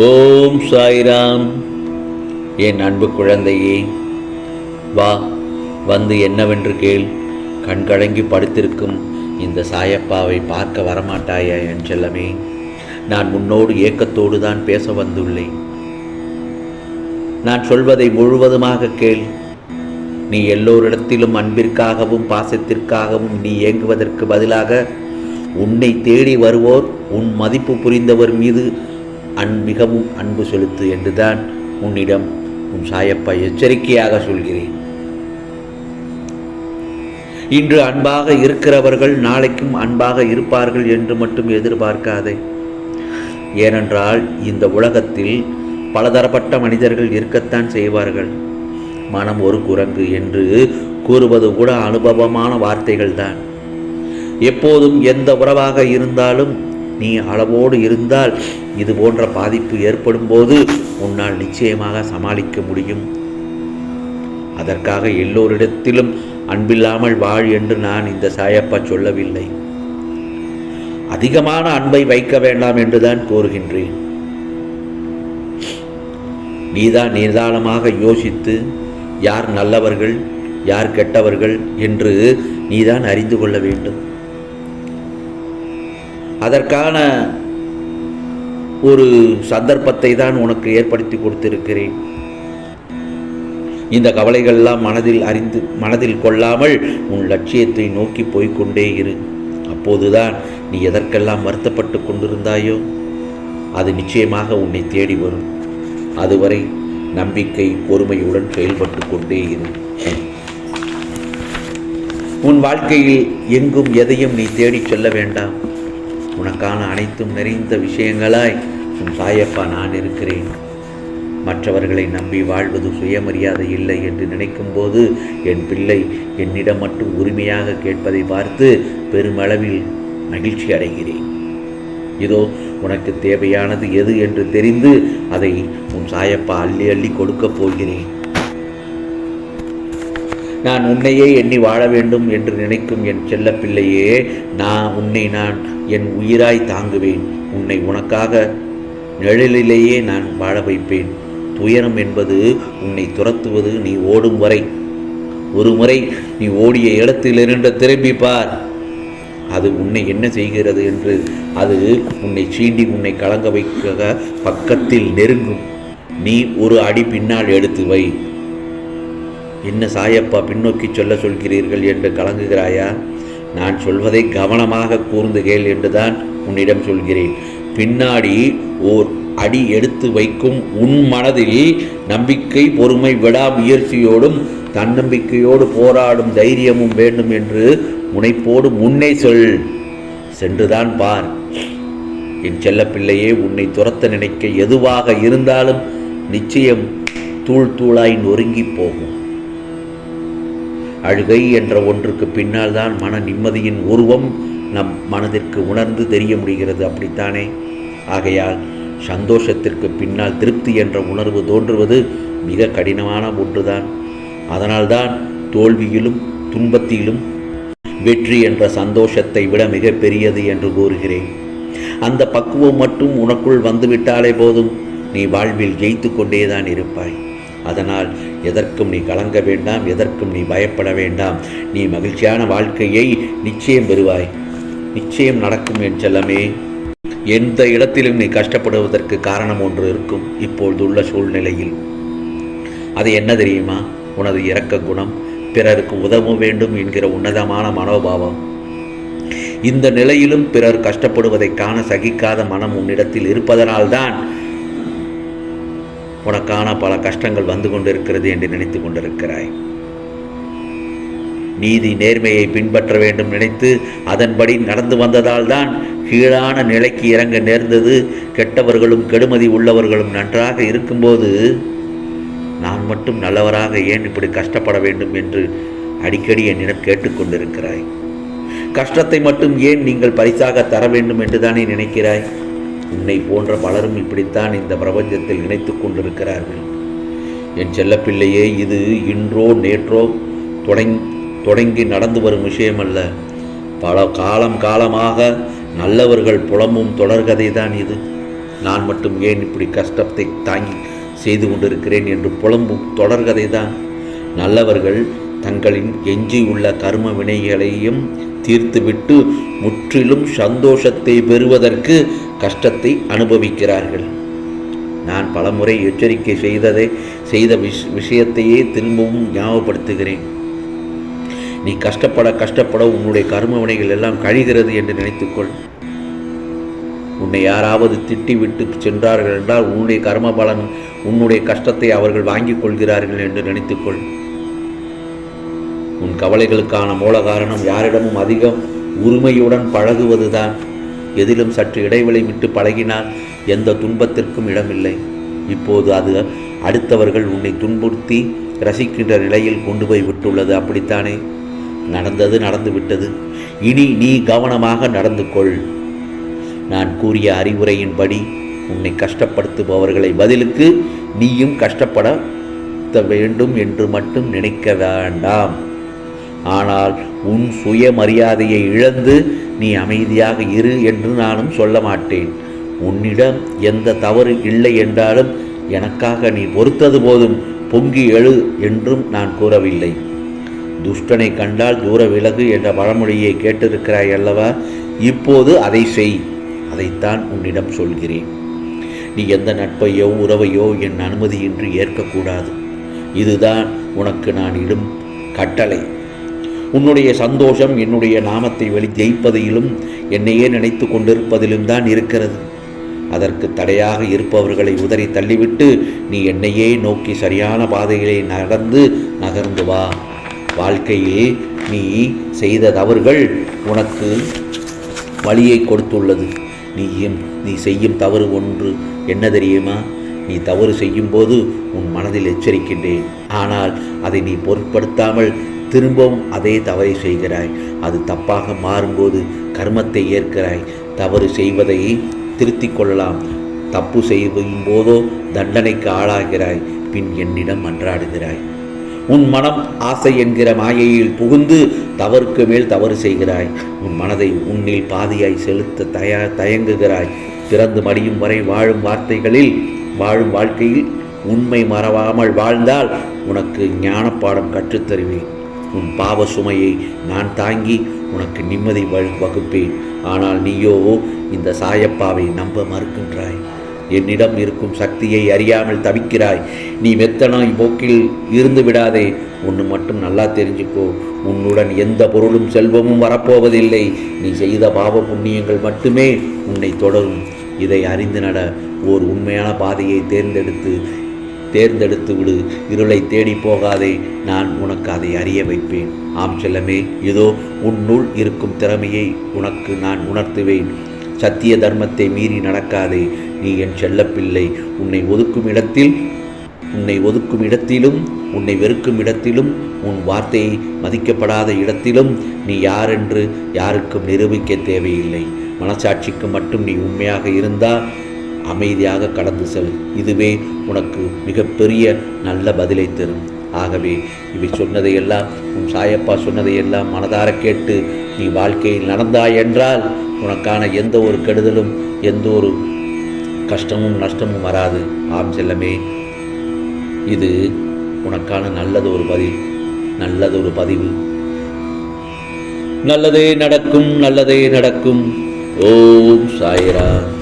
ஓம் சாய்ராம். என் அன்பு குழந்தையே வா வந்து என்னவென்று கேள். கண்கலங்கி படுத்திருக்கும் இந்த சாயப்பாவை பார்க்க வரமாட்டாயா என் செல்லமே? நான் உன்னோடு ஏக்கத்தோடு தான் பேச வந்துள்ளேன். நான் சொல்வதை முழுவதுமாக கேள். நீ எல்லோரிடத்திலும் அன்பிற்காகவும் பாசத்திற்காகவும் நீ ஏங்குவதற்கு பதிலாக உன்னை தேடி வருவோர் உன் மதிப்பு புரிந்தவர் மீது அன் மிகவும் அன்பு செலுத்து என்றுதான் உன்னிடம் உன் சாயப்பா எச்சரிக்கையாக சொல்கிறேன். இன்று அன்பாக இருக்கிறவர்கள் நாளைக்கும் அன்பாக இருப்பார்கள் என்று மட்டும் எதிர்பார்க்காதே. ஏனென்றால் இந்த உலகத்தில் பலதரப்பட்ட மனிதர்கள் இருக்கத்தான் செய்வார்கள். மனம் ஒரு குரங்கு என்று கூறுவது கூட அனுபவமான வார்த்தைகள்தான். எப்போதும் எந்த உறவாக இருந்தாலும் நீ அளவோடு இருந்தால் இது போன்ற பாதிப்பு ஏற்படும் போது உன்னால் நிச்சயமாக சமாளிக்க முடியும். அதற்காக எல்லோரிடத்திலும் அன்பில்லாமல் வாழ் என்று நான் இந்த சாயப்பா சொல்லவில்லை. அதிகமான அன்பை வைக்க வேண்டாம் என்றுதான் கோருகின்றேன். நீதான் நிதானமாக யோசித்து யார் நல்லவர்கள் யார் கெட்டவர்கள் என்று நீதான் அறிந்து கொள்ள வேண்டும். அதற்கான ஒரு சந்தர்ப்பத்தை தான் உனக்கு ஏற்படுத்தி கொடுத்திருக்கிறேன். இந்த கவலைகள்லாம் மனதில் அறிந்து மனதில் கொள்ளாமல் உன் லட்சியத்தை நோக்கி போய்க்கொண்டே இரு. அப்போதுதான் நீ எதற்கெல்லாம் வருத்தப்பட்டு கொண்டிருந்தாயோ அது நிச்சயமாக உன்னை தேடி வரும். அதுவரை நம்பிக்கை பொறுமையுடன் செயல்பட்டு கொண்டே இரு. உன் வாழ்க்கையில் எங்கும் எதையும் நீ தேடிச் செல்ல வேண்டாம். உனக்கான அனைத்தும் நிறைந்த விஷயங்களாய் உன் சாயப்பா நான் இருக்கிறேன். மற்றவர்களை நம்பி வாழ்வது சுயமரியாதை இல்லை என்று நினைக்கும்போது என் பிள்ளை என்னிடம் மட்டும் உரிமையாக கேட்பதை பார்த்து பெருமளவில் மகிழ்ச்சி அடைகிறேன். இதோ உனக்கு தேவையானது எது என்று தெரிந்து அதை உன் சாயப்பா அள்ளி அள்ளி கொடுக்கப் போகிறேன். நான் உன்னையே எண்ணி வாழ வேண்டும் என்று நினைக்கும் என் செல்லப்பிள்ளையே நான் உன்னை நான் என் உயிராய் தாங்குவேன். உன்னை உனக்காக நிழலிலேயே நான் வாழ வைப்பேன். துயரம் என்பது உன்னை துரத்துவது. நீ ஓடும் வரை ஒரு முறை நீ ஓடிய இடத்திலிருந்து திரும்பி பார். அது உன்னை என்ன செய்கிறது என்று அது உன்னை சீண்டி உன்னை கலங்க வைக்க பக்கத்தில் நெருங்கும். நீ ஒரு அடி பின்னால் எடுத்து வை. என்ன சாயப்பா பின்னோக்கி சொல்ல சொல்கிறீர்கள் என்று கலங்குகிறாயா? நான் சொல்வதை கவனமாக கூர்ந்து கேள் என்றுதான் உன்னிடம் சொல்கிறேன். பின்னாடி ஓர் அடி எடுத்து வைக்கும் உன் மனதில் நம்பிக்கை பொறுமை விடாமுயற்சியோடும் தன்னம்பிக்கையோடு போராடும் தைரியமும் வேண்டும் என்று முனைப்போடு முன்னே சொல். சென்றுதான் பார். என் செல்லப்பிள்ளையே உன்னை துரத்த நினைக்க எதுவாக இருந்தாலும் நிச்சயம் தூள் தூளாய் நொறுங்கி போகும். அழுகை என்ற ஒன்றுக்கு பின்னால் தான் மன நிம்மதியின் உருவம் நம் மனதிற்கு உணர்ந்து தெரிய முடிகிறது. அப்படித்தானே? ஆகையால் சந்தோஷத்திற்கு பின்னால் திருப்தி என்ற உணர்வு தோன்றுவது மிக கடினமான ஒன்றுதான். அதனால்தான் தோல்வியிலும் துன்பத்திலும் வெற்றி என்ற சந்தோஷத்தை விட மிக பெரியது என்று கூறுகிறேன். அந்த பக்குவம் மட்டும் உனக்குள் வந்துவிட்டாலே போதும். நீ வாழ்வில் ஜெயித்து கொண்டேதான் இருப்பாய். அதனால் எதற்கும் நீ கலங்க வேண்டாம் எதற்கும் நீ பயப்பட வேண்டாம். நீ மகிழ்ச்சியான வாழ்க்கையை நிச்சயம் பெறுவாய். நிச்சயம் நடக்கும் என் செல்லமே. எந்த இடத்திலும் நீ கஷ்டப்படுவதற்கு காரணம் ஒன்று இருக்கும் இப்பொழுதுள்ள சூழ்நிலையில். அது என்ன தெரியுமா? உனது இரக்க குணம் பிறருக்கு உதவ வேண்டும் என்கிற உன்னதமான மனோபாவம். இந்த நிலையிலும் பிறர் கஷ்டப்படுவதை காண சகிக்காத மனம் உன்னிடத்தில் இருப்பதனால்தான் உனக்கான பல கஷ்டங்கள் வந்து கொண்டிருக்கிறது என்று நினைத்து கொண்டிருக்கிறாய். நீதி நேர்மையை பின்பற்ற வேண்டும் நினைத்து அதன்படி நடந்து வந்ததால் தான் கீழான நிலைக்கு இறங்க நேர்ந்தது. கெட்டவர்களும் கெடுமதி உள்ளவர்களும் நன்றாக இருக்கும்போது நான் மட்டும் நல்லவராக ஏன் இப்படி கஷ்டப்பட வேண்டும் என்று அடிக்கடி என்னிடம் கேட்டுக்கொண்டிருக்கிறாய் கஷ்டத்தை மட்டும் ஏன் நீங்கள் பரிசாக தர வேண்டும் என்று தானே நினைக்கிறாய்? உன்னை போன்ற பலரும் இப்படித்தான் இந்த பிரபஞ்சத்தில் நினைத்து கொண்டிருக்கிறார்கள். என் செல்லப்பிள்ளையே இது இன்றோ நேற்றோ தொடங் தொடங்கி நடந்து வரும் விஷயமல்ல. பல காலம் காலமாக நல்லவர்கள் புலம்பும் தொடர்கதை தான் இது. நான் மட்டும் ஏன் இப்படி கஷ்டத்தை தாங்கி செய்து கொண்டிருக்கிறேன் என்று புலம்பும் தொடர்கதை தான் நல்லவர்கள் தங்களின் எஞ்சியுள்ள கர்ம வினைகளையும் தீர்த்துவிட்டு முற்றிலும் சந்தோஷத்தை பெறுவதற்கு கஷ்டத்தை அனுபவிக்கிறார்கள். நான் பலமுறை எச்சரிக்கை செய்ததை செய்த விஷ் விஷயத்தையே திரும்பவும் ஞாபகப்படுத்துகிறேன். நீ கஷ்டப்பட கஷ்டப்பட உன்னுடைய கர்மவினைகள் எல்லாம் கழிகிறது என்று நினைத்துக்கொள். உன்னை யாராவது திட்டிவிட்டு சென்றார்கள் என்றால் உன்னுடைய கர்ம பலன் உன்னுடைய கஷ்டத்தை அவர்கள் வாங்கிக் கொள்கிறார்கள் என்று நினைத்துக்கொள். உன் கவலைகளுக்கான மூல காரணம் யாரிடமும் அதிகம் உரிமையுடன் பழகுவதுதான். எதிலும் சற்று இடைவெளி விட்டு பழகினால் எந்த துன்பத்திற்கும் இடமில்லை. இப்போது அது அடுத்தவர்கள் உன்னை துன்புறுத்தி ரசிக்கின்ற நிலையில் கொண்டு போய் விட்டுள்ளது. அப்படித்தானே? நடந்தது நடந்து விட்டது இனி நீ கவனமாக நடந்து கொள். நான் கூறிய அறிவுரையின்படி உன்னை கஷ்டப்படுத்துபவர்களை பதிலுக்கு நீயும் கஷ்டப்பட வேண்டும் என்று மட்டும் நினைக்க வேண்டாம். ஆனால் உன் சுயமரியாதையை இழந்து நீ அமைதியாக இரு என்று நானும் சொல்ல மாட்டேன். உன்னிடம் எந்த தவறு இல்லை என்றாலும் எனக்காக நீ பொறுத்தது போதும் பொங்கி எழு என்றும் நான் கூறவில்லை. துஷ்டனை கண்டால் தூர விலகு என்ற பழமொழியை கேட்டிருக்கிறாய் அல்லவா? இப்போது அதை செய் அதைத்தான் உன்னிடம் சொல்கிறேன். நீ எந்த நட்பையோ உறவையோ என் அனுமதியின்றி ஏற்கக்கூடாது. இதுதான் உனக்கு நான் இடும் கட்டளை. உன்னுடைய சந்தோஷம் என்னுடைய நாமத்தை வெளி ஜெயிப்பதிலும் என்னையே நினைத்து கொண்டிருப்பதிலும் தான் இருக்கிறது. அதற்கு தடையாக இருப்பவர்களை உதறி தள்ளிவிட்டு நீ என்னையே நோக்கி சரியான பாதைகளை நடந்து நகர்ந்து வா. வாழ்க்கையில் நீ செய்த தவறுகள் உனக்கு வழியை கொடுத்துள்ளது. நீயும் நீ செய்யும் தவறு ஒன்று. என்ன தெரியுமா? நீ தவறு செய்யும்போது உன் மனதில் எச்சரிக்கின்றேன். ஆனால் அதை நீ பொருட்படுத்தாமல் திரும்பவும் அதே தவறை செய்கிறாய். அது தப்பாக மாறும்போது கர்மத்தை ஏற்கிறாய். தவறு செய்வதை திருத்திக் கொள்ளலாம். தப்பு செய்யும் போதோ தண்டனைக்கு ஆளாகிறாய். பின் என்னிடம் அன்றாடுகிறாய். உன் மனம் ஆசை என்கிற மாயையில் புகுந்து தவறுக்கு மேல் தவறு செய்கிறாய். உன் மனதை உன்னில் பாதியாய் செலுத்த தயா தயங்குகிறாய். பிறந்து மடியும் வரை வாழும் வார்த்தைகளில் வாழும் வாழ்க்கையில் உண்மை மறவாமல் வாழ்ந்தால் உனக்கு ஞானப்பாடம் கற்றுத்தருவேன் உன் பாவ சுமையை நான் தாங்கி உனக்கு நிம்மதி வகுப்பேன். ஆனால் நீயோ இந்த சாயப்பாவை நம்ப மறுக்கின்றாய். என்னிடம் இருக்கும் சக்தியை அறியாமல் தவிக்கிறாய். நீ மெத்தனாய் போக்கில் இருந்து விடாதே. ஒன்று மட்டும் நல்லா தெரிஞ்சுக்கோ. உன்னுடன் எந்த பொருளும் செல்வமும் வரப்போவதில்லை. நீ செய்த பாவ புண்ணியங்கள் மட்டுமே உன்னை தொடரும். இதை அறிந்து நட. ஓர் உண்மையான பாதையை தேர்ந்தெடுத்து தேர்ந்தெடுத்து விடு. இருளை தேடி போகாதே. நான் உனக்கு அதை அறிய வைப்பேன். ஆம் செல்லமே இதோ உன்னுள் இருக்கும் திறமையை உனக்கு நான் உணர்த்துவேன். சத்திய தர்மத்தை மீறி நடக்காதே. நீ என் செல்லப்பிள்ளை. உன்னை ஒதுக்கும் இடத்தில் உன்னை ஒதுக்கும் இடத்திலும் உன்னை வெறுக்கும் இடத்திலும் உன் வார்த்தையை மதிக்கப்படாத இடத்திலும் நீ யாரென்று யாருக்கும் நிரூபிக்க தேவையில்லை. மனசாட்சிக்கு மட்டும் நீ உண்மையாக இருந்தால் அமைதியாக கடந்து செல். இதுவே உனக்கு மிகப்பெரிய நல்ல பதிலை தரும். ஆகவே இவை சொன்னதையெல்லாம் உன் சாயப்பா சொன்னதையெல்லாம் மனதார கேட்டு நீ வாழ்க்கையில் நடந்தாய் என்றால் உனக்கான எந்த ஒரு கெடுதலும் எந்த ஒரு கஷ்டமும் நஷ்டமும் வராது. ஆம் செல்லமே. இது உனக்கான நல்லது ஒரு பதில் நல்லது ஒரு பதிவு. நல்லதே நடக்கும் நல்லதே நடக்கும். ஓம் சாய்ராம்.